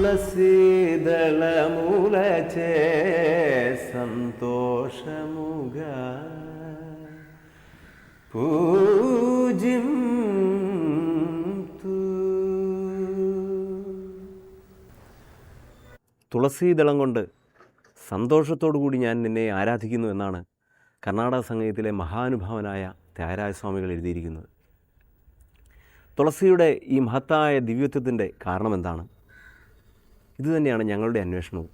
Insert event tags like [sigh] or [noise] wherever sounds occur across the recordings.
തുളസീതളമൂലചേ സന്തോഷമുക പൂജ്യം തുളസീദളം കൊണ്ട് സന്തോഷത്തോടു കൂടി ഞാൻ നിന്നെ ആരാധിക്കുന്നു എന്നാണ് കർണാടക സംഗീതത്തിലെ മഹാനുഭാവനായ ത്യാഗരാജ സ്വാമികൾ എഴുതിയിരിക്കുന്നത്. തുളസിയുടെ ഈ മഹത്തായ ദിവ്യത്വത്തിന്റെ കാരണം എന്താണ് ഇതുതന്നെയാണ് ഞങ്ങളുടെ അന്വേഷണവും.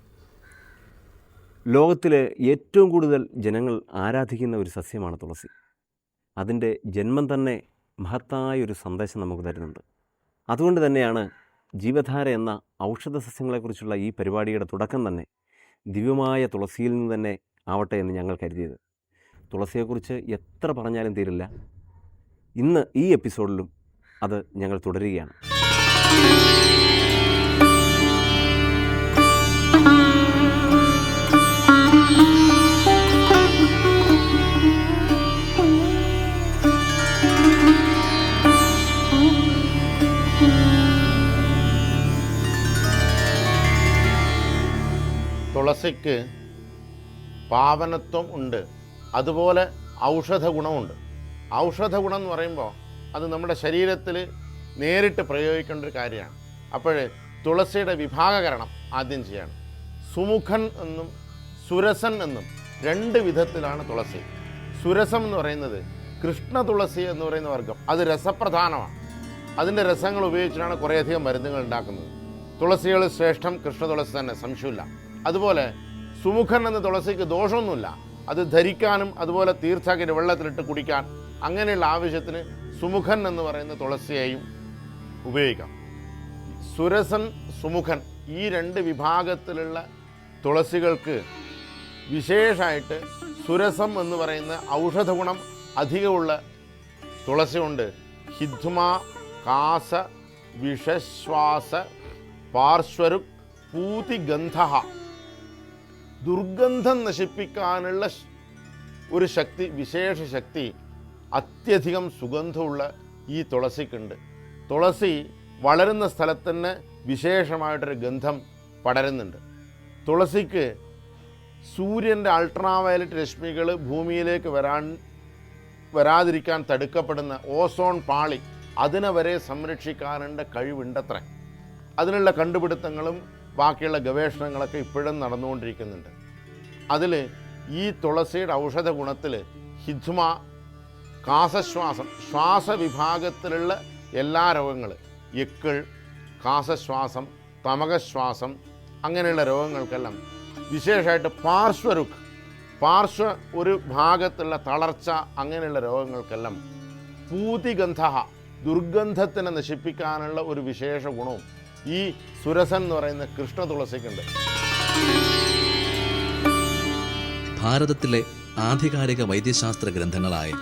ലോകത്തിലെ ഏറ്റവും കൂടുതൽ ജനങ്ങൾ ആരാധിക്കുന്ന ഒരു സസ്യമാണ് തുളസി. അതിന്റെ ജന്മം തന്നെ മഹത്തായ ഒരു സന്ദേശം നമുക്ക് തരുന്നുണ്ട്. അതുകൊണ്ട് തന്നെയാണ് ജീവധാര എന്ന ഔഷധ സസ്യങ്ങളെക്കുറിച്ചുള്ള ഈ പരിപാടിയുടെ തുടക്കം തന്നെ ദിവ്യമായ തുളസിയിൽ നിന്ന് തന്നെ ആവട്ടെ എന്ന് ഞങ്ങൾ കരുതിയത്. തുളസിയെക്കുറിച്ച് എത്ര പറഞ്ഞാലും തീരില്ല. ഇന്ന് ഈ എപ്പിസോഡിലും അത് ഞങ്ങൾ തുടരുകയാണ്. തുളസിക്ക് പാവനത്വം ഉണ്ട്. അതുപോലെ ഔഷധ ഗുണമുണ്ട് ഔഷധ ഗുണം എന്ന് പറയുമ്പോൾ അത് നമ്മുടെ ശരീരത്തിൽ നേരിട്ട് പ്രയോഗിക്കേണ്ട ഒരു കാര്യമാണ്. അപ്പോൾ തുളസിയുടെ വിഭാഗകരണം ആദ്യം ചെയ്യണം. സുമുഖൻ എന്നും സുരസൻ എന്നും രണ്ട് വിധത്തിലാണ് തുളസി. സുരസം എന്ന് പറയുന്നത് കൃഷ്ണ തുളസി എന്ന് പറയുന്ന വർഗം. അത് രസപ്രധാനമാണ്. അതിന്റെ രസങ്ങൾ ഉപയോഗിച്ചിട്ടാണ് കുറേയധികം മരുന്നുകൾ ഉണ്ടാക്കുന്നത്. തുളസികൾ ശ്രേഷ്ഠം കൃഷ്ണ തുളസി തന്നെ സംശയമില്ല. അതുപോലെ സുമുഖൻ എന്ന തുളസിക്ക് ദോഷമൊന്നുമില്ല. അത് ധരിക്കാനും അതുപോലെ തീർത്ഥാക്കിന്റെ വെള്ളത്തിലിട്ട് കുടിക്കാൻ അങ്ങനെയുള്ള ആവശ്യത്തിന് സുമുഖൻ എന്ന് പറയുന്ന തുളസിയെയും ഉപയോഗിക്കാം. സുരസൻ സുമുഖൻ ഈ രണ്ട് വിഭാഗത്തിലുള്ള തുളസികൾക്ക് വിശേഷമായിട്ട് സുരസം എന്ന് പറയുന്ന ഔഷധ ഗുണം അധികമുള്ള തുളസിയുണ്ട്. ഹിദ്മ കാസ വിഷശ്വാസ പാർശ്വരു പൂതിഗന്ധ ദുർഗന്ധം നശിപ്പിക്കാനുള്ള ഒരു ശക്തി വിശേഷ ശക്തി അത്യധികം സുഗന്ധമുള്ള ഈ തുളസിക്കുണ്ട്. തുളസി വളരുന്ന സ്ഥലത്ത് തന്നെ വിശേഷമായിട്ടൊരു ഗന്ധം പടരുന്നുണ്ട്. തുളസിക്ക് സൂര്യന്റെ അൾട്രാവയലറ്റ് രശ്മികൾ ഭൂമിയിലേക്ക് വരാൻ വരാതിരിക്കാൻ തടുക്കപ്പെടുന്ന ഓസോൺ പാളി അതിനെ വരെ സംരക്ഷിക്കാനുള്ള കഴിവുണ്ടത്രേ. അതിനുള്ള കണ്ടുപിടുത്തങ്ങളും ബാക്കിയുള്ള ഗവേഷണങ്ങളൊക്കെ ഇപ്പോഴും നടന്നുകൊണ്ടിരിക്കുന്നുണ്ട്. അതിൽ ഈ തുളസിയുടെ ഔഷധ ഗുണത്തിൽ ഹിദ്മ കാസശ്വാസം ശ്വാസവിഭാഗത്തിലുള്ള എല്ലാ രോഗങ്ങൾ എക്കിൾ കാസശ്വാസം തമകശ്വാസം അങ്ങനെയുള്ള രോഗങ്ങൾക്കെല്ലാം വിശേഷമായിട്ട് പാർശ്വരുക്ക് പാർശ്വ ഒരു ഭാഗത്തുള്ള തളർച്ച അങ്ങനെയുള്ള രോഗങ്ങൾക്കെല്ലാം പൂതിഗന്ധ ദുർഗന്ധത്തിനെ നശിപ്പിക്കാനുള്ള ഒരു വിശേഷ ഗുണവും ഈ സുരസൻ എന്ന് പറയുന്ന കൃഷ്ണ തുളസിക്കുണ്ട്. ഭാരതത്തിലെ ആധികാരിക വൈദ്യശാസ്ത്ര ഗ്രന്ഥങ്ങളായ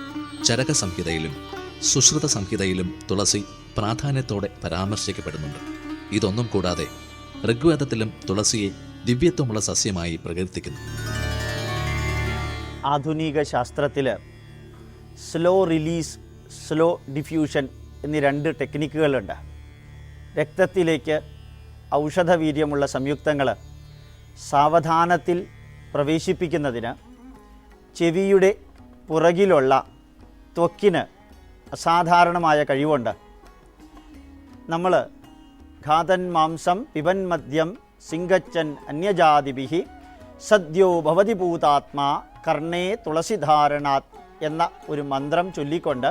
ചരക സംഹിതയിലും സുശ്രുത സംഹിതയിലും തുളസി പ്രാധാന്യത്തോടെ പരാമർശിക്കപ്പെടുന്നുണ്ട്. ഇതൊന്നും കൂടാതെ ഋഗ്വേദത്തിലും തുളസിയെ ദിവ്യത്വമുള്ള സസ്യമായി പ്രകീർത്തിക്കുന്നു. ആധുനിക ശാസ്ത്രത്തിൽ സ്ലോ റിലീസ് സ്ലോ ഡിഫ്യൂഷൻ എന്നീ രണ്ട് ടെക്നിക്കുകളുണ്ട്. രക്തത്തിലേക്ക് ഔഷധവീര്യമുള്ള സംയുക്തങ്ങൾ സാവധാനത്തിൽ പ്രവേശിപ്പിക്കുന്നതിന് ചെവിയുടെ പുറകിലുള്ള ത്വക്കിന് അസാധാരണമായ കഴിവുണ്ട്. നമ്മൾ ഘാതൻ മാംസം പിബൻ മദ്യം സിംഗച്ചൻ അന്യജാതിബിഹി സദ്യോ ഭവതി ഭൂതാത്മാ കർണേ തുളസിധാരണാത് എന്ന ഒരു മന്ത്രം ചൊല്ലിക്കൊണ്ട്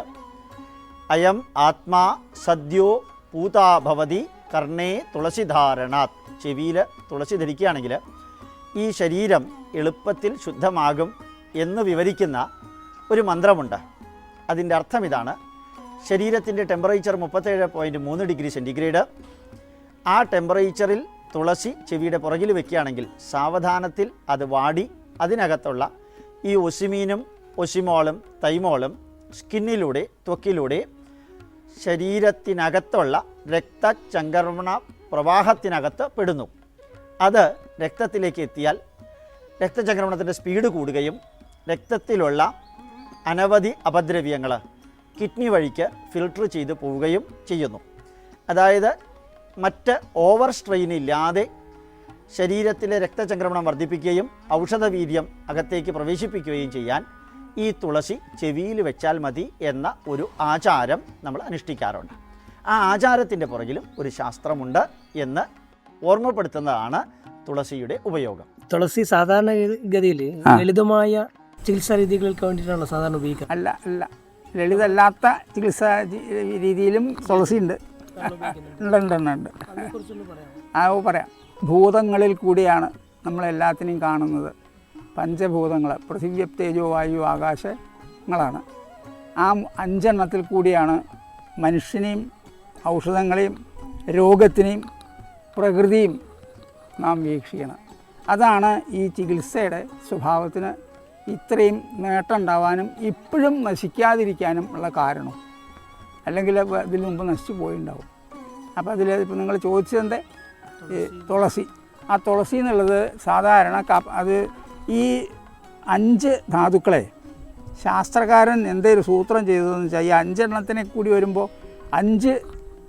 അയം ആത്മാ സദ്യോ പൂതാ ഭവതി കർണേ തുളസിധാരണാത്. ചെവിയിൽ തുളസി ധരിക്കുകയാണെങ്കിൽ ഈ ശരീരം എളുപ്പത്തിൽ ശുദ്ധമാകും എന്ന് വിവരിക്കുന്ന ഒരു മന്ത്രമുണ്ട്. അതിന്റെ അർത്ഥം ഇതാണ്. ശരീരത്തിന്റെ ടെമ്പറേച്ചർ മുപ്പത്തേഴ് പോയിന്റ് മൂന്ന് ഡിഗ്രി സെന്റിഗ്രേഡ് ആ ടെമ്പറേച്ചറിൽ തുളസി ചെവിയുടെ പുറകിൽ വെക്കുകയാണെങ്കിൽ സാവധാനത്തിൽ അത് വാടി അതിനകത്തുള്ള ഈ ഒസിമീനും ഒസിമോളും തൈമോളും സ്കിന്നിലൂടെ ത്വക്കിലൂടെ ശരീരത്തിനകത്തുള്ള രക്തചംക്രമണ പ്രവാഹത്തിനകത്ത് പെടുന്നു. അത് രക്തത്തിലേക്ക് എത്തിയാൽ രക്തചംക്രമണത്തിന്റെ സ്പീഡ് കൂടുകയും രക്തത്തിലുള്ള അനവധി അപദ്രവ്യങ്ങൾ കിഡ്നി വഴിക്ക് ഫിൽട്ടർ ചെയ്ത് പോവുകയും ചെയ്യുന്നു. അതായത് മറ്റ് ഓവർ സ്ട്രെയിൻ ഇല്ലാതെ ശരീരത്തിലെ രക്തചംക്രമണം വർദ്ധിപ്പിക്കുകയും ഔഷധവീര്യം അകത്തേക്ക് പ്രവേശിപ്പിക്കുകയും ചെയ്യാൻ ഈ തുളസി ചെവിയിൽ വെച്ചാൽ മതി എന്ന ഒരു ആചാരം നമ്മൾ അനുഷ്ഠിക്കാറുണ്ട്. ആ ആചാരത്തിന്റെ പുറകിലും ഒരു ശാസ്ത്രമുണ്ട് എന്ന് ഓർമ്മപ്പെടുത്തുന്നതാണ് തുളസിയുടെ ഉപയോഗം. തുളസി സാധാരണ ഗതിയിൽ. ലളിതമായ ചികിത്സാ രീതികൾക്ക് വേണ്ടിയിട്ടാണല്ലോ സാധാരണ ഉപയോഗിക്കുക. അല്ല അല്ല. ലളിതമല്ലാത്ത ചികിത്സാ രീതിയിലും തുളസി ഉണ്ട് ഉണ്ട് ഉണ്ട് ഉണ്ട്. ഉണ്ട് അതിനെക്കുറിച്ചൊന്ന് പറയാം ആ പറയാം. ഭൂതങ്ങളിൽ കൂടിയാണ് നമ്മളെല്ലാത്തിനെയും കാണുന്നത്. പഞ്ചഭൂതങ്ങൾ പൃഥിവ്യ തേജോ വായു ആകാശങ്ങളാണ്. ആ അഞ്ചെണ്ണത്തിൽ കൂടിയാണ് മനുഷ്യനെയും ഔഷധങ്ങളെയും രോഗത്തിനെയും പ്രകൃതിയും നാം വീക്ഷിക്കണം അതാണ് ഈ ചികിത്സയുടെ സ്വഭാവത്തിന് ഇത്രയും നേട്ടമുണ്ടാവാനും ഇപ്പോഴും നശിക്കാതിരിക്കാനും ഉള്ള കാരണം. അല്ലെങ്കിൽ ഇതിന് മുമ്പ് നശിച്ചു പോയിണ്ടാവും. അപ്പോൾ അതിൽ ഇപ്പോൾ നിങ്ങൾ ചോദിച്ചതിന്റെ തുളസി. ആ തുളസി എന്നുള്ളത് സാധാരണ അത് ഈ അഞ്ച് ധാതുക്കളെ ശാസ്ത്രകാരൻ എന്തേലും സൂത്രം ചെയ്തതെന്ന് വെച്ചാൽ ഈ അഞ്ചെണ്ണത്തിനെ കൂടി വരുമ്പോൾ അഞ്ച്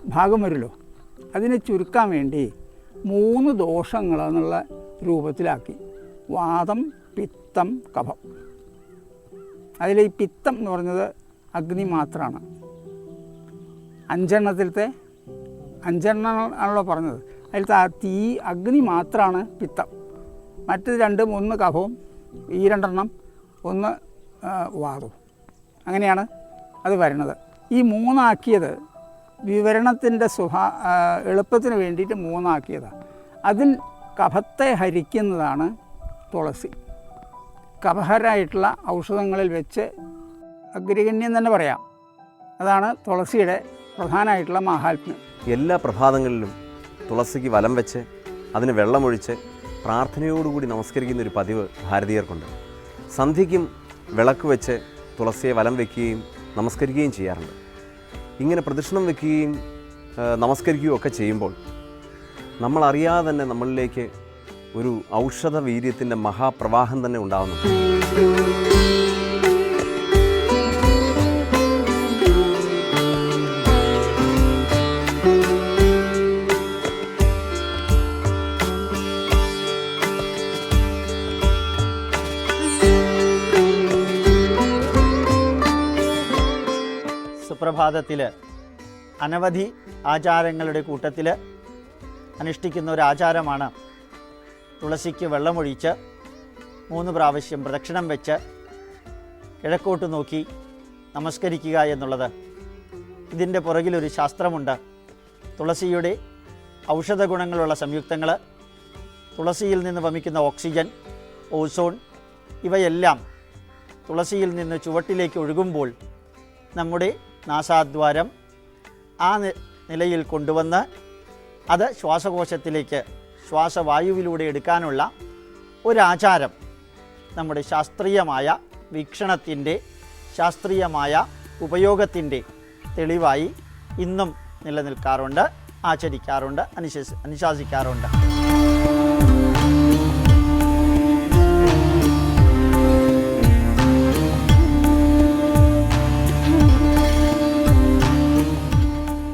ഭാഗം വരുമല്ലോ അതിനെ ചുരുക്കാൻ വേണ്ടി മൂന്ന് ദോഷങ്ങൾ എന്നുള്ള രൂപത്തിലാക്കി. വാദം പിത്തം കഫം. അതിൽ ഈ പിത്തം എന്ന് പറഞ്ഞത് അഗ്നി മാത്രമാണ് അഞ്ചെണ്ണത്തിലത്തെ അഞ്ചെണ്ണം ആണല്ലോ പറഞ്ഞത്. അതിലത്തെ ആ തീ അഗ്നി മാത്രമാണ് പിത്തം. മറ്റത് രണ്ടും ഒന്ന് കഫവും ഈ രണ്ടെണ്ണം ഒന്ന് വാതവും അങ്ങനെയാണ് അത് വരുന്നത്. ഈ മൂന്നാക്കിയത് വിവരണത്തിന്റെ സ്വഭാ എളുപ്പത്തിന് വേണ്ടിയിട്ട് മൂന്നാക്കിയതാണ് അതിൽ കഫത്തെ ഹരിക്കുന്നതാണ് തുളസി. കഫഹരായിട്ടുള്ള ഔഷധങ്ങളിൽ വെച്ച് അഗ്രഗണ്യം തന്നെ പറയാം. അതാണ് തുളസിയുടെ പ്രധാനമായിട്ടുള്ള മഹാത്മ്യം. എല്ലാ പ്രഭാതങ്ങളിലും തുളസിക്ക് വലം വെച്ച് അതിന് വെള്ളമൊഴിച്ച് പ്രാർത്ഥനയോടുകൂടി നമസ്കരിക്കുന്ന ഒരു പതിവ് ഭാരതീയർക്കുണ്ട്. സന്ധ്യയ്ക്കും വിളക്ക് വെച്ച് തുളസിയെ വലം വയ്ക്കുകയും നമസ്കരിക്കുകയും ചെയ്യാറുണ്ട്. ഇങ്ങനെ പ്രദക്ഷിണം വയ്ക്കുകയും നമസ്കരിക്കുകയും ഒക്കെ ചെയ്യുമ്പോൾ നമ്മളറിയാതെ തന്നെ നമ്മളിലേക്ക് ഒരു ഔഷധ വീര്യത്തിന്റെ മഹാപ്രവാഹം തന്നെ ഉണ്ടാകുന്നുണ്ട് സുപ്രഭാതത്തിൽ അനവധി ആചാരങ്ങളുടെ കൂട്ടത്തിൽ അനുഷ്ഠിക്കുന്ന ഒരു ആചാരമാണ് തുളസിക്ക് വെള്ളമൊഴിച്ച് മൂന്ന് പ്രാവശ്യം പ്രദക്ഷിണം വെച്ച് കിഴക്കോട്ട് നോക്കി നമസ്കരിക്കുക എന്നുള്ളത്. ഇതിന്റെ പുറകിലൊരു ശാസ്ത്രമുണ്ട്. തുളസിയുടെ ഔഷധ ഗുണങ്ങളുള്ള സംയുക്തങ്ങൾ തുളസിയിൽ നിന്ന് വമിക്കുന്ന ഓക്സിജൻ ഓസോൺ ഇവയെല്ലാം തുളസിയിൽ നിന്ന് ചുവട്ടിലേക്ക് ഒഴുകുമ്പോൾ നമ്മുടെ നാസാദ്വാരം ആ നിലയിൽ കൊണ്ടുവന്ന് അത് ശ്വാസകോശത്തിലേക്ക് ശ്വാസവായുവിലൂടെ എടുക്കാനുള്ള ഒരാചാരം. നമ്മുടെ ശാസ്ത്രീയമായ വീക്ഷണത്തിന്റെ ശാസ്ത്രീയമായ ഉപയോഗത്തിന്റെ തെളിവായി ഇന്നും നിലനിൽക്കാറുണ്ട് ആചരിക്കാറുണ്ട് അനുശാസി അനുശാസിക്കാറുണ്ട്.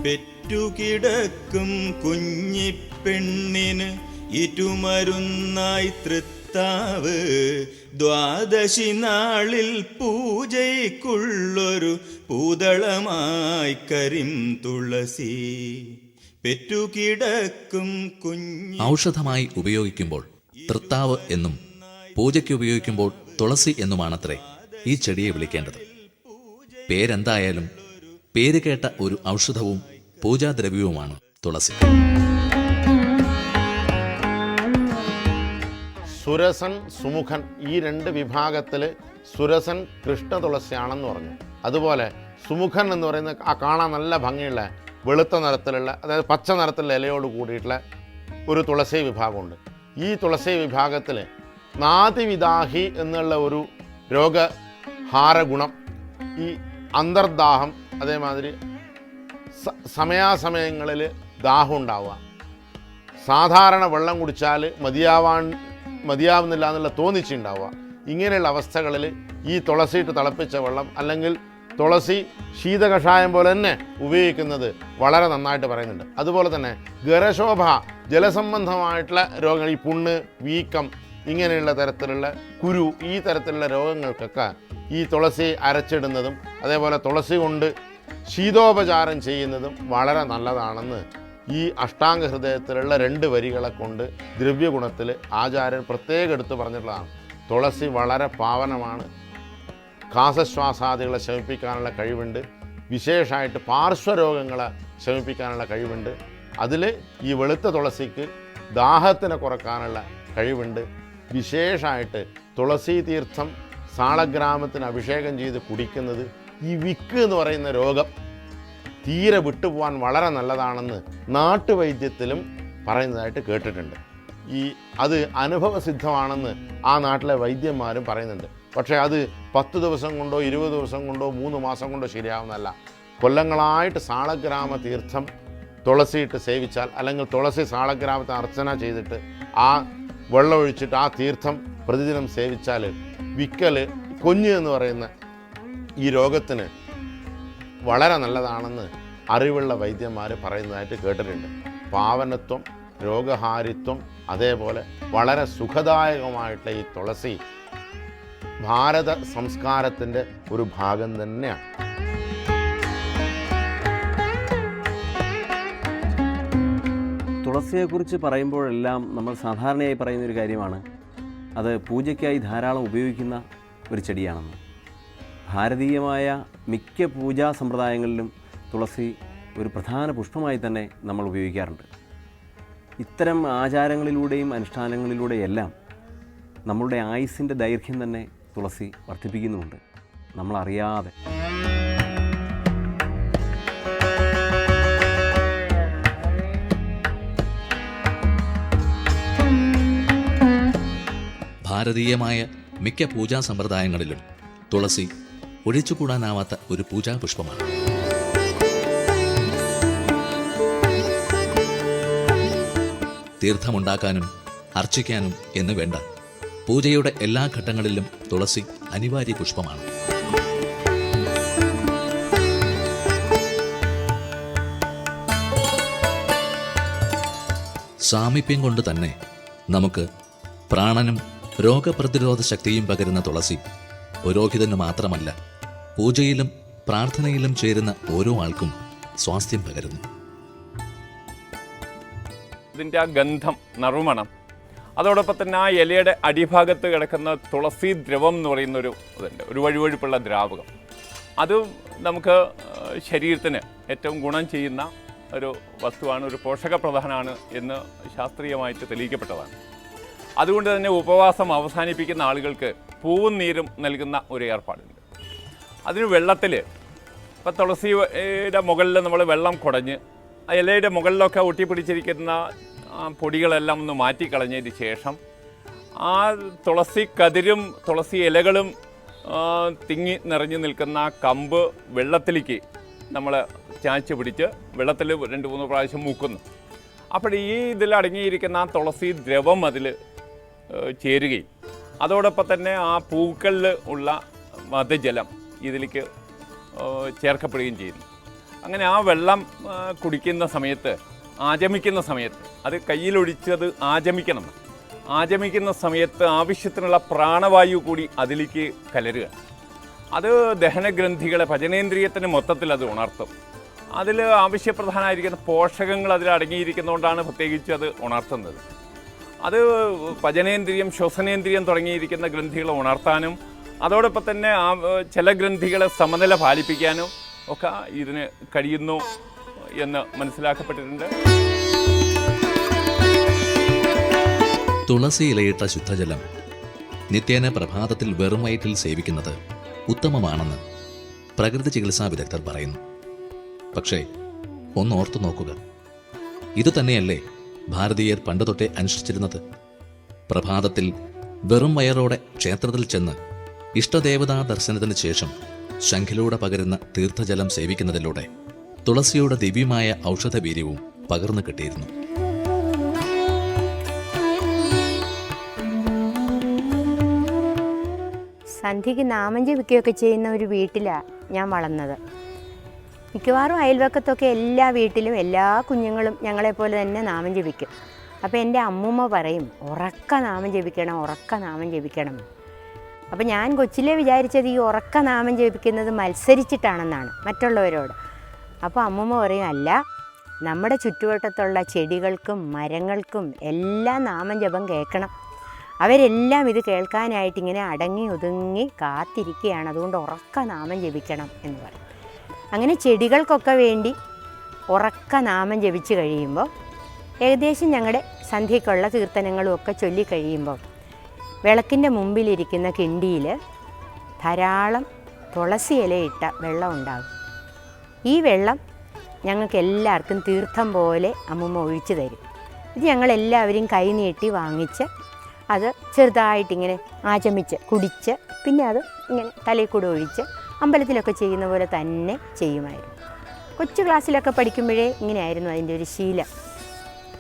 പെറ്റുകിടക്കും കുഞ്ഞിപ്പെണ്ണിന് ഇരുമരുന്നായി തൃത്താവ്. ദ്വാദശി നാളിൽ പൂജയ്ക്കുള്ളൊരു പൂതളമായി കരിം തുളസി. പെറ്റുകിടക്കും കുഞ്ഞി ഔഷധമായി ഉപയോഗിക്കുമ്പോൾ തൃത്താവ് എന്നും പൂജയ്ക്ക് ഉപയോഗിക്കുമ്പോൾ തുളസി എന്നുമാണത്രേ ഈ ചെടിയെ വിളിക്കേണ്ടത്. പേരെന്തായാലും പേര് കേട്ട ഒരു ഔഷധവും പൂജാദ്രവ്യവുമാണ് തുളസി. സുരസൻ സുമുഖൻ ഈ രണ്ട് വിഭാഗത്തിൽ സുരസൻ കൃഷ്ണ തുളസിയാണെന്ന് പറഞ്ഞു. അതുപോലെ സുമുഖൻ എന്ന് പറയുന്ന ആ കാണാൻ നല്ല ഭംഗിയുള്ള വെളുത്ത നിറത്തിലുള്ള അതായത് പച്ച നിറത്തിലുള്ള ഇലയോട് കൂടിയിട്ടുള്ള ഒരു തുളസി വിഭാഗമുണ്ട്. ഈ തുളസി വിഭാഗത്തിൽ നാതിവിദാഹി എന്നുള്ള ഒരു രോഗഹാരഗുണം ഈ അന്തർദാഹം അതേമാതിരി സമയാസമയങ്ങളിൽ ദാഹം ഉണ്ടാവുക. സാധാരണ വെള്ളം കുടിച്ചാൽ മതിയാവാൻ മതിയാവുന്നില്ല എന്നുള്ള തോന്നിച്ചുണ്ടാവുക ഇങ്ങനെയുള്ള അവസ്ഥകളിൽ ഈ തുളസിയിട്ട് തിളപ്പിച്ച വെള്ളം അല്ലെങ്കിൽ തുളസി ശീതകഷായം പോലെ തന്നെ ഉപയോഗിക്കുന്നത് വളരെ നന്നായിട്ട് പറയുന്നുണ്ട്. അതുപോലെ തന്നെ ഗരശോഭ ജലസംബന്ധമായിട്ടുള്ള രോഗങ്ങൾ ഈ പുണ്ണ് വീക്കം ഇങ്ങനെയുള്ള തരത്തിലുള്ള കുരു ഈ തരത്തിലുള്ള രോഗങ്ങൾക്കൊക്കെ ഈ തുളസി അരച്ചിടുന്നതും അതേപോലെ തുളസി കൊണ്ട് ശീതോപചാരം ചെയ്യുന്നതും വളരെ നല്ലതാണെന്ന് ഈ അഷ്ടാംഗ ഹൃദയത്തിലുള്ള രണ്ട് വരികളെ കൊണ്ട് ദ്രവ്യഗുണത്തിൽ ആചാര്യൻ പ്രത്യേകം എടുത്തു പറഞ്ഞിട്ടുള്ളതാണ്. തുളസി വളരെ പാവനമാണ്. കാസശ്വാസാദികളെ ശമിപ്പിക്കാനുള്ള കഴിവുണ്ട്. വിശേഷമായിട്ട് പാർശ്വരോഗങ്ങളെ ശമിപ്പിക്കാനുള്ള കഴിവുണ്ട്. അതിൽ ഈ വെളുത്ത തുളസിക്ക് ദാഹത്തിനെ കുറക്കാനുള്ള കഴിവുണ്ട്. വിശേഷമായിട്ട് തുളസി തീർത്ഥം സാളഗ്രാമത്തിന് അഭിഷേകം ചെയ്ത് കുടിക്കുന്നത് ഈ വിക്ക് എന്ന് പറയുന്ന രോഗം തീരെ വിട്ടുപോകാൻ വളരെ നല്ലതാണെന്ന് നാട്ടുവൈദ്യത്തിലും പറയുന്നതായിട്ട് കേട്ടിട്ടുണ്ട്. ഈ അത് അനുഭവസിദ്ധമാണെന്ന് ആ നാട്ടിലെ വൈദ്യന്മാരും പറയുന്നുണ്ട്. പക്ഷേ അത് പത്ത് ദിവസം കൊണ്ടോ ഇരുപത് ദിവസം കൊണ്ടോ മൂന്ന് മാസം കൊണ്ടോ ശരിയാവുന്നതല്ല. കൊല്ലങ്ങളായിട്ട് സാളഗ്രാമ തീർത്ഥം തുളസിയിട്ട് സേവിച്ചാൽ അല്ലെങ്കിൽ തുളസി സാളഗ്രാമത്തെ അർച്ചന ചെയ്തിട്ട് ആ വെള്ളമൊഴിച്ചിട്ട് ആ തീർത്ഥം പ്രതിദിനം സേവിച്ചാൽ വിക്കൽ കൊഞ്ഞ് എന്ന് പറയുന്ന ഈ രോഗത്തിന് വളരെ നല്ലതാണെന്ന് അറിവുള്ള വൈദ്യന്മാർ പറയുന്നതായിട്ട് കേട്ടിട്ടുണ്ട്. പാവനത്വം രോഗഹാരിത്വം അതേപോലെ വളരെ സുഖദായകമായിട്ടുള്ള ഈ തുളസി ഭാരത സംസ്കാരത്തിന്റെ ഒരു ഭാഗം തന്നെയാണ്. തുളസിയെക്കുറിച്ച് പറയുമ്പോഴെല്ലാം നമ്മൾ സാധാരണയായി പറയുന്ന ഒരു കാര്യമാണ്. അത് പൂജയ്ക്കായി ധാരാളം ഉപയോഗിക്കുന്ന ഒരു ചെടിയാണെന്ന്. ഭാരതീയമായ മിക്ക പൂജാ സമ്പ്രദായങ്ങളിലും തുളസി ഒരു പ്രധാന പുഷ്പമായി തന്നെ നമ്മൾ ഉപയോഗിക്കാറുണ്ട്. ഇത്തരം ആചാരങ്ങളിലൂടെയും അനുഷ്ഠാനങ്ങളിലൂടെയെല്ലാം നമ്മളുടെ ആയുസിന്റെ ദൈർഘ്യം തന്നെ തുളസി വർദ്ധിപ്പിക്കുന്നുമുണ്ട്. നമ്മളറിയാതെ. ഭാരതീയമായ മിക്ക പൂജാ സമ്പ്രദായങ്ങളിലും തുളസി ഒഴിച്ചുകൂടാനാവാത്ത ഒരു പൂജാപുഷ്പമാണ്. തീർത്ഥമുണ്ടാക്കാനും അർച്ചിക്കാനും എന്ന് വേണ്ട. പൂജയുടെ എല്ലാ ഘട്ടങ്ങളിലും തുളസി അനിവാര്യ പുഷ്പമാണ്. സാമീപ്യം കൊണ്ട് തന്നെ നമുക്ക് പ്രാണനും രോഗപ്രതിരോധ ശക്തിയും പകരുന്ന തുളസി പുരോഹിതന് മാത്രമല്ല പൂജയിലും പ്രാർത്ഥനയിലും ചേരുന്ന ഓരോ ആൾക്കും സ്വാസ്ഥ്യം പകരുന്നു. ഇതിന്റെ ആ ഗന്ധം നറുമണം. അതോടൊപ്പം തന്നെ ആ ഇലയുടെ അടിഭാഗത്ത് കിടക്കുന്ന തുളസി ദ്രവം എന്ന് പറയുന്നൊരു ഇതുണ്ട്. ഒരു വഴുവഴുപ്പുള്ള ദ്രാവകം. അത് നമുക്ക് ശരീരത്തിന് ഏറ്റവും ഗുണം ചെയ്യുന്ന ഒരു വസ്തുവാണ് ഒരു പോഷകപ്രധാനമാണ് എന്ന് ശാസ്ത്രീയമായിട്ട് തെളിയിക്കപ്പെട്ടതാണ്. അതുകൊണ്ട് തന്നെ ഉപവാസം അവസാനിപ്പിക്കുന്ന ആളുകൾക്ക് പൂവും നീരും നൽകുന്ന ഒരു ഏർപ്പാടുണ്ട്. അതിന് വെള്ളത്തിൽ ഇപ്പം തുളസിയുടെ മുകളിൽ നമ്മൾ വെള്ളം കുടഞ്ഞ് ആ ഇലയുടെ മുകളിലൊക്കെ ഒട്ടിപ്പിടിച്ചിരിക്കുന്ന പൊടികളെല്ലാം ഒന്ന് മാറ്റിക്കളഞ്ഞതിന് ശേഷം ആ തുളസി കതിരും തുളസി ഇലകളും തിങ്ങി നിറഞ്ഞു നിൽക്കുന്ന ആ കമ്പ് വെള്ളത്തിലേക്ക് നമ്മൾ ചാച്ച് പിടിച്ച് വെള്ളത്തിൽ രണ്ട് മൂന്ന് പ്രാവശ്യം മൂക്കുന്നു. അപ്പോൾ ഈ ഇതിൽ അടങ്ങിയിരിക്കുന്ന ആ തുളസി ദ്രവം അതിൽ ചേരുകയും അതോടൊപ്പം തന്നെ ആ പൂക്കളിൽ ഉള്ള മതജലം ഇതിലേക്ക് ചേർക്കപ്പെടുകയും ചെയ്യുന്നു അങ്ങനെ ആ വെള്ളം കുടിക്കുന്ന സമയത്ത് ആചമിക്കുന്ന സമയത്ത് അത് കയ്യിലൊഴിച്ചത് ആചമിക്കണം. ആചമിക്കുന്ന സമയത്ത് ആവശ്യത്തിനുള്ള പ്രാണവായു കൂടി അതിലേക്ക് കലരുക. അത് ദഹനഗ്രന്ഥികളെ ഭജനേന്ദ്രിയത്തിന് മൊത്തത്തിൽ അത് ഉണർത്തും. അതിൽ ആവശ്യപ്രധാനമായിരിക്കുന്ന പോഷകങ്ങൾ അതിൽ അടങ്ങിയിരിക്കുന്നതുകൊണ്ടാണ് പ്രത്യേകിച്ച് അത് ഉണർത്തുന്നത്. അത് പചനേന്ദ്രിയം ശ്വസനേന്ദ്രിയം തുടങ്ങിയിരിക്കുന്ന ഗ്രന്ഥികളെ ഉണർത്താനും അതോടൊപ്പം തന്നെ ആ ചില ഗ്രന്ഥികളെ സമനില പാലിപ്പിക്കാനും ഒക്കെ ഇതിന് കഴിയുന്നു എന്ന് മനസ്സിലാക്കപ്പെട്ടിട്ടുണ്ട്. തുളസി ഇലയിട്ട ശുദ്ധജലം നിത്യേന പ്രഭാതത്തിൽ വെറും വയറ്റിൽ സേവിക്കുന്നത് ഉത്തമമാണെന്ന് പ്രകൃതി ചികിത്സാ വിദഗ്ധർ പറയുന്നു. പക്ഷേ ഒന്ന് ഓർത്തു നോക്കുക. ഇത് തന്നെയല്ലേ ഭാരതീയർ പണ്ട് തൊട്ടേ അനുഷ്ഠിച്ചിരുന്നത്? പ്രഭാതത്തിൽ വെറും വയറോടെ ക്ഷേത്രത്തിൽ ചെന്ന് ഇഷ്ടദേവതാ ദർശനത്തിന് ശേഷം ശംഖിലൂടെ പകരുന്ന തീർത്ഥജലം സേവിക്കുന്നതിലൂടെ തുളസിയുടെ ദിവ്യമായ ഔഷധവീര്യവും പകർന്നു കിട്ടിയിരുന്നു. സന്ധ്യയ്ക്ക് നാമം ജപിക്കുകയൊക്കെ ചെയ്യുന്ന ഒരു വീട്ടിലാണ് ഞാൻ വളർന്നത്. മിക്കവാറും അയൽവക്കത്തൊക്കെ എല്ലാ വീട്ടിലും എല്ലാ കുഞ്ഞുങ്ങളും ഞങ്ങളെപ്പോലെ തന്നെ നാമം ജപിക്കും. അപ്പോൾ എന്റെ അമ്മൂമ്മ പറയും ഉറക്ക നാമം ജപിക്കണം ഉറക്ക നാമം ജപിക്കണം. അപ്പോൾ ഞാൻ കൊച്ചിലെ വിചാരിച്ചത് ഈ ഉറക്ക നാമം ജപിക്കുന്നത് മത്സരിച്ചിട്ടാണെന്നാണ് മറ്റുള്ളവരോട്. അപ്പോൾ അമ്മമ്മ പറയും അല്ല നമ്മുടെ ചുറ്റുവട്ടത്തുള്ള ചെടികൾക്കും മരങ്ങൾക്കും എല്ലാം നാമം ജപം കേൾക്കണം. അവരെല്ലാം ഇത് കേൾക്കാനായിട്ട് ഇങ്ങനെ അടങ്ങി ഒതുങ്ങി കാത്തിരിക്കുകയാണ്. അതുകൊണ്ട് ഉറക്ക നാമം ജപിക്കണം എന്ന് പറയും. അങ്ങനെ ചെടികൾക്കൊക്കെ വേണ്ടി ഉറക്ക നാമം ജപിച്ച് കഴിയുമ്പോൾ ഏകദേശം ഞങ്ങളുടെ സന്ധ്യയ്ക്കുള്ള കീർത്തനങ്ങളും ഒക്കെ ചൊല്ലിക്കഴിയുമ്പോൾ വിളക്കിന്റെ മുമ്പിലിരിക്കുന്ന കിണ്ടിയിൽ ധാരാളം തുളസി ഇലയിട്ട വെള്ളം ഉണ്ടാകും. ഈ വെള്ളം ഞങ്ങൾക്ക് എല്ലാവർക്കും തീർത്ഥം പോലെ അമ്മുമ്മ ഒഴിച്ചു തരും. ഇത് ഞങ്ങളെല്ലാവരും കൈ നീട്ടി വാങ്ങിച്ച് അത് ചെറുതായിട്ടിങ്ങനെ ആചമിച്ച് കുടിച്ച് പിന്നെ അത് ഇങ്ങനെ തലയിൽ കൂടെ ഒഴിച്ച് അമ്പലത്തിലൊക്കെ ചെയ്യുന്ന പോലെ തന്നെ ചെയ്യുമായിരുന്നു. കൊച്ചു ക്ലാസ്സിലൊക്കെ പഠിക്കുമ്പോഴേ ഇങ്ങനെയായിരുന്നു അതിന്റെ ഒരു ശീലം.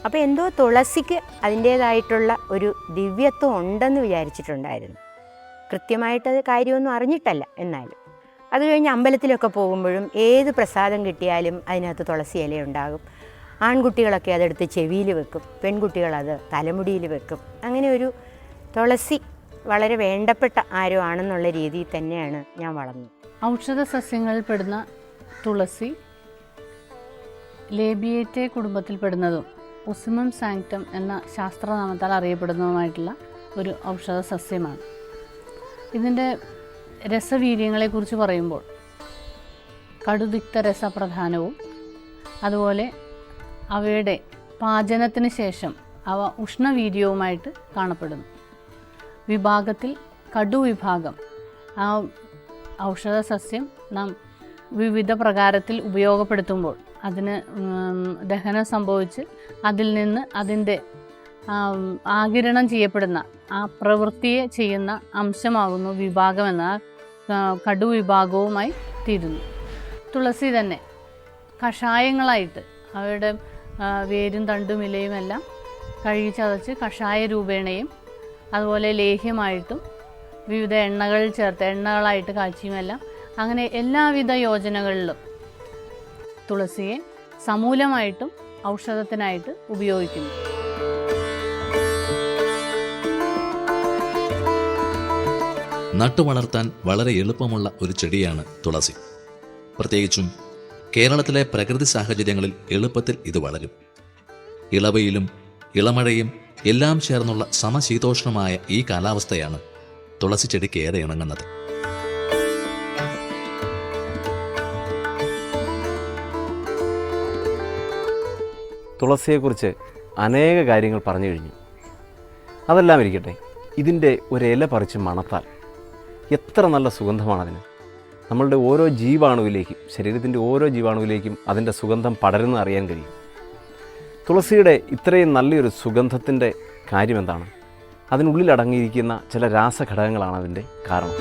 അപ്പോൾ എന്തോ തുളസിക്ക് അതിന്റേതായിട്ടുള്ള ഒരു ദിവ്യത്വം ഉണ്ടെന്ന് വിചാരിച്ചിട്ടുണ്ടായിരുന്നു. കൃത്യമായിട്ടത് കാര്യമൊന്നും അറിഞ്ഞിട്ടല്ല എന്നാലും. അത് കഴിഞ്ഞ് അമ്പലത്തിലൊക്കെ പോകുമ്പോഴും ഏത് പ്രസാദം കിട്ടിയാലും അതിനകത്ത് തുളസി ഇല ഉണ്ടാകും. ആൺകുട്ടികളൊക്കെ അതെടുത്ത് ചെവിയിൽ വെക്കും. പെൺകുട്ടികളത് തലമുടിയിൽ വെക്കും. അങ്ങനെ ഒരു തുളസി വളരെ വേണ്ടപ്പെട്ട ആരോ ആണെന്നുള്ള രീതിയിൽ തന്നെയാണ് ഞാൻ വളർന്നത്. ഔഷധ സസ്യങ്ങളിൽ പെടുന്ന തുളസി ലേബിയേറ്റെ കുടുംബത്തിൽപ്പെടുന്നതും ഉസിമം സാങ്ക്ടം എന്ന ശാസ്ത്രനാമത്താൽ അറിയപ്പെടുന്നതുമായിട്ടുള്ള ഒരു ഔഷധ സസ്യമാണ്. ഇതിന്റെ രസവീര്യങ്ങളെക്കുറിച്ച് പറയുമ്പോൾ കടുതിക്ത രസപ്രധാനവും അതുപോലെ അവയുടെ പാചനത്തിന് ശേഷം അവ ഉഷ്ണവീര്യവുമായിട്ട് കാണപ്പെടുന്നു. വിഭാഗത്തിൽ കടുവിഭാഗം ആ ഔഷധ സസ്യം നാം വിവിധ പ്രകാരത്തിൽ ഉപയോഗപ്പെടുത്തുമ്പോൾ അതിന് ദഹനം സംഭവിച്ച് അതിൽ നിന്ന് അതിന്റെ ആകിരണം ചെയ്യപ്പെടുന്ന ആ പ്രവൃത്തിയെ ചെയ്യുന്ന അംശമാകുന്നു വിഭാഗമെന്ന കടു വിഭാഗവുമായി തീരുന്നു. തുളസി തന്നെ കഷായങ്ങളായിട്ട് അവയുടെ വേരും തണ്ടും ഇലയും എല്ലാം കഴുകി ചതച്ച് കഷായ രൂപേണയും അതുപോലെ ലേഹ്യമായിട്ടും വിവിധ എണ്ണകൾ ചേർത്ത് എണ്ണകളായിട്ട് കാച്ചിയുമെല്ലാം. അങ്ങനെ എല്ലാവിധ യോജനകളിലും തുളസിയെ സമൂലമായിട്ടും ഔഷധത്തിനായിട്ട് ഉപയോഗിക്കുന്നു. നട്ടുവളർത്താൻ വളരെ എളുപ്പമുള്ള ഒരു ചെടിയാണ് തുളസി. പ്രത്യേകിച്ചും കേരളത്തിലെ പ്രകൃതി സാഹചര്യങ്ങളിൽ എളുപ്പത്തിൽ ഇത് വളരും. ഇളവയിലും ഇളമഴയും എല്ലാം ചേർന്നുള്ള സമശീതോഷ്ണമായ ഈ കാലാവസ്ഥയാണ് തുളസി ചെടിക്ക് ഏറെ ഇണങ്ങുന്നത്. തുളസിയെക്കുറിച്ച് അനേക കാര്യങ്ങൾ പറഞ്ഞു കഴിഞ്ഞു. അതെല്ലാം ഇരിക്കട്ടെ. ഇതിന്റെ ഒരു ഇല പറിച്ച് മണത്താൽ എത്ര നല്ല സുഗന്ധമാണതിന് നമ്മളുടെ ഓരോ ജീവാണുവിലേക്കും ശരീരത്തിന്റെ ഓരോ ജീവാണുവിലേക്കും അതിന്റെ സുഗന്ധം പടരുന്ന അറിയാൻ കഴിയും. തുളസിയുടെ ഇത്രയും നല്ലൊരു സുഗന്ധത്തിന്റെ കാര്യം എന്താണ് അതിനുള്ളിൽ അടങ്ങിയിരിക്കുന്ന ചില രാസഘടകങ്ങളാണ് അതിന്റെ കാരണം.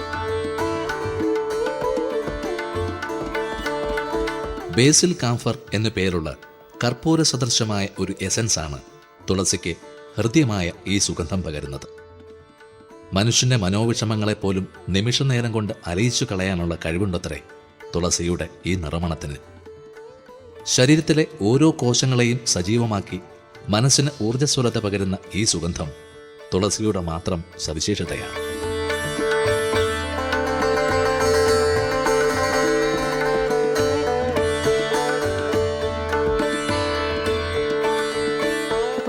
ബേസിൽ കാംഫർ എന്ന പേരുള്ള കർപ്പൂര സദൃശമായ ഒരു എസൻസാണ് തുളസിക്ക് ഹൃദ്യമായ ഈ സുഗന്ധം പകരുന്നത്. മനുഷ്യന്റെ മനോവിഷമങ്ങളെപ്പോലും നിമിഷനേരം കൊണ്ട് അലയിച്ചു കളയാനുള്ള കഴിവുണ്ടത്രേ തുളസിയുടെ ഈ നിറമണത്തിന്. ശരീരത്തിലെ ഓരോ കോശങ്ങളെയും സജീവമാക്കി മനസ്സിന് ഊർജസ്വലത പകരുന്ന ഈ സുഗന്ധം തുളസിയുടെ മാത്രം സവിശേഷതയാണ്.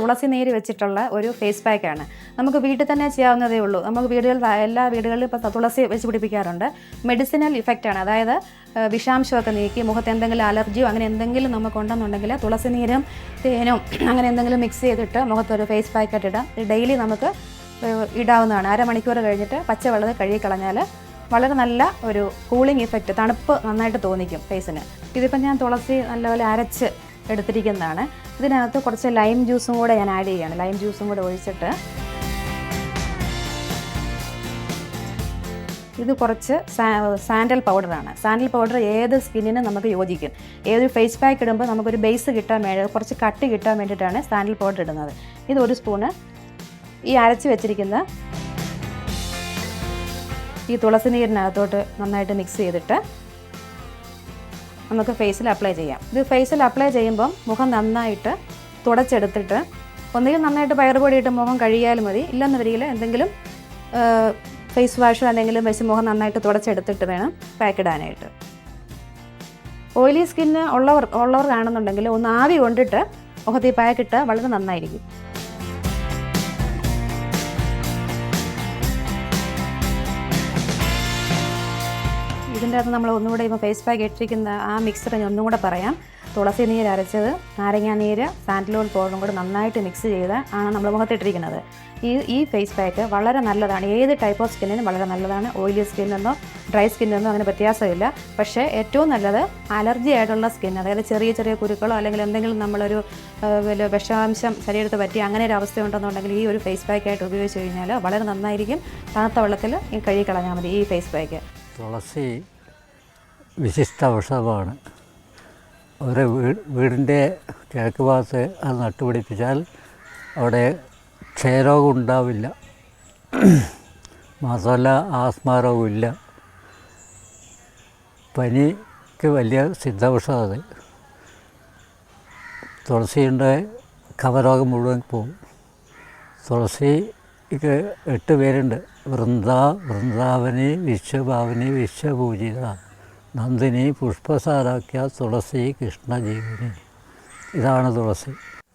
തുളസി നീര് വെച്ചിട്ടുള്ള ഒരു ഫേസ് പാക്കാണ് നമുക്ക് വീട്ടിൽ തന്നെ ചെയ്യാവുന്നതേ ഉള്ളൂ. നമുക്ക് വീടുകളിൽ എല്ലാ വീടുകളിലും ഇപ്പോൾ തുളസി വെച്ച് പിടിപ്പിക്കാറുണ്ട്. മെഡിസിനൽ ഇഫക്റ്റാണ് അതായത് വിഷാംശമൊക്കെ നീക്കി മുഖത്ത് എന്തെങ്കിലും അലർജിയോ അങ്ങനെ എന്തെങ്കിലും നമുക്ക് ഉണ്ടെന്നുണ്ടെങ്കിൽ തുളസി നീരും തേനും [clears throat] അങ്ങനെ എന്തെങ്കിലും മിക്സ് ചെയ്തിട്ട് മുഖത്തൊരു ഫേസ് പാക്കായിട്ട് ഇടാം. ഡെയിലി നമുക്ക് ഇടാവുന്നതാണ്. അരമണിക്കൂർ കഴിഞ്ഞിട്ട് പച്ചവെള്ളത്തിൽ കഴുകി കളഞ്ഞാൽ വളരെ നല്ല ഒരു കൂളിംഗ് ഇഫക്റ്റ് തണുപ്പ് നന്നായിട്ട് തോന്നിക്കും ഫേസിന് ഇതിപ്പോൾ ഞാൻ തുളസി നല്ലപോലെ അരച്ച് എടുത്തിരിക്കുന്നതാണ്. ഇതിനകത്ത് കുറച്ച് ലൈം ജ്യൂസും കൂടെ ഞാൻ ആഡ് ചെയ്യുകയാണ് ലൈം ജ്യൂസും കൂടെ ഒഴിച്ചിട്ട് ഇത് കുറച്ച് സാൻഡൽ പൗഡറാണ് സാൻഡൽ പൗഡർ ഏത് സ്കിന്നിനും നമുക്ക് യോജിക്കും. ഏതൊരു ഫേസ് പാക്ക് ഇടുമ്പോൾ നമുക്കൊരു ബേസ് കിട്ടാൻ വേണ്ടി കുറച്ച് കട്ട് കിട്ടാൻ വേണ്ടിയിട്ടാണ് സാൻഡൽ പൗഡർ ഇടുന്നത്. ഇത് ഒരു സ്പൂണ് ഈ അരച്ച് വെച്ചിരിക്കുന്ന ഈ തുളസി നീരിനകത്തോട്ട് നന്നായിട്ട് മിക്സ് ചെയ്തിട്ട് നമുക്ക് ഫേസിൽ അപ്ലൈ ചെയ്യാം. ഇത് ഫേസിൽ അപ്ലൈ ചെയ്യുമ്പം മുഖം നന്നായിട്ട് തുടച്ചെടുത്തിട്ട് ഒന്നുകിൽ നന്നായിട്ട് പയറുപൊടി ഇട്ട് മുഖം കഴുകിയാലും മതി. ഇല്ലെന്ന് വരികിൽ എന്തെങ്കിലും ഫേസ് വാഷോ അല്ലെങ്കിൽ വെച്ച് മുഖം നന്നായിട്ട് തുടച്ചെടുത്തിട്ട് വേണം പാക്ക് ഇടാനായിട്ട്. ഓയിലി സ്കിന്ന് ഉള്ളവർ ഉള്ളവർ കാണുന്നുണ്ടെങ്കിൽ ഒന്ന് ആവി കൊണ്ടിട്ട് മുഖത്തിൽ പാക്കിട്ട് വളരെ നന്നായിരിക്കും. ഇതിന്റെ അകത്ത് നമ്മൾ ഒന്നുകൂടെ ഇപ്പോൾ ഫേസ് പാക്ക് ഇട്ടിരിക്കുന്ന ആ മിക്സർ ഞാൻ ഒന്നും കൂടെ പറയാം. തുളസി നീര് അരച്ചത് നാരങ്ങാ നീര് സാൻഡലോൾ പൗഡറും കൂടെ നന്നായിട്ട് മിക്സ് ചെയ്ത് ആണ് നമ്മൾ മുഖത്തിട്ടിരിക്കുന്നത്. ഈ ഈ ഫേസ് പാക്ക് വളരെ നല്ലതാണ്. ഏത് ടൈപ്പ് ഓഫ് സ്കിന്നിനും വളരെ നല്ലതാണ്. ഓയിലി സ്കിന്നെന്നോ ഡ്രൈ സ്കിന്നെന്നോ അങ്ങനെ വ്യത്യാസമില്ല. പക്ഷേ ഏറ്റവും നല്ലത് അലർജി ആയിട്ടുള്ള സ്കിൻ അതായത് ചെറിയ ചെറിയ കുരുക്കളോ അല്ലെങ്കിൽ എന്തെങ്കിലും നമ്മളൊരു വലിയ വിഷാംശം ശരീരത്ത് പറ്റി അങ്ങനെ ഒരു അവസ്ഥ ഉണ്ടെന്നുണ്ടെങ്കിൽ ഈ ഒരു ഫേസ് പാക്കായിട്ട് ഉപയോഗിച്ച് കഴിഞ്ഞാൽ വളരെ നന്നായിരിക്കും. തണുത്ത വെള്ളത്തിൽ കഴുകി കളഞ്ഞാൽ മതി ഈ ഫേസ് പാക്ക് തുളസി വിശിഷ്ട ഔഷധമാണ് ഒരു വീട് വീടിന്റെ കിഴക്ക് ഭാഗത്ത് അത് നട്ടുപിടിപ്പിച്ചാൽ അവിടെ ക്ഷയരോഗം ഉണ്ടാവില്ല. മാത്രമല്ല ആസ്മാരോഗമില്ല പനിക്ക് വലിയ സിദ്ധൌഷധം അത്. തുളസിയുടെ കവരോഗം മുഴുവൻ പോകും തുളസിക്ക് എട്ട് പേരുണ്ട്. വൃന്ദ വൃന്ദാവനി വിശ്വഭാവനി വിശ്വപൂജിത. നന്ദിനി പുഷ്പസാരാഖ്യ തുളസി കൃഷ്ണജീവിനി. ഇതാണ് തുളസി.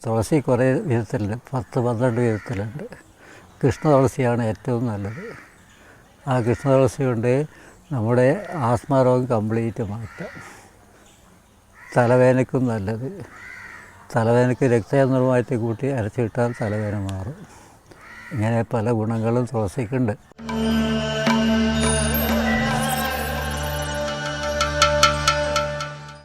തുളസി കുറേ വിധത്തിലുണ്ട്. പത്ത് പന്ത്രണ്ട് വിധത്തിലുണ്ട്. കൃഷ്ണ തുളസിയാണ് ഏറ്റവും നല്ലത്. ആ കൃഷ്ണ തുളസി കൊണ്ട് നമ്മുടെ ആസ്മാരോഗം കംപ്ലീറ്റ് മാറ്റാം. തലവേദനയ്ക്കും നല്ലത്. തലവേദനയ്ക്ക് രക്തചന്ദ്രമായിട്ട് കൂട്ടി അരച്ചിട്ടാൽ തലവേദന മാറും. ഇങ്ങനെ പല ഗുണങ്ങളും തുളസിക്കുണ്ട്.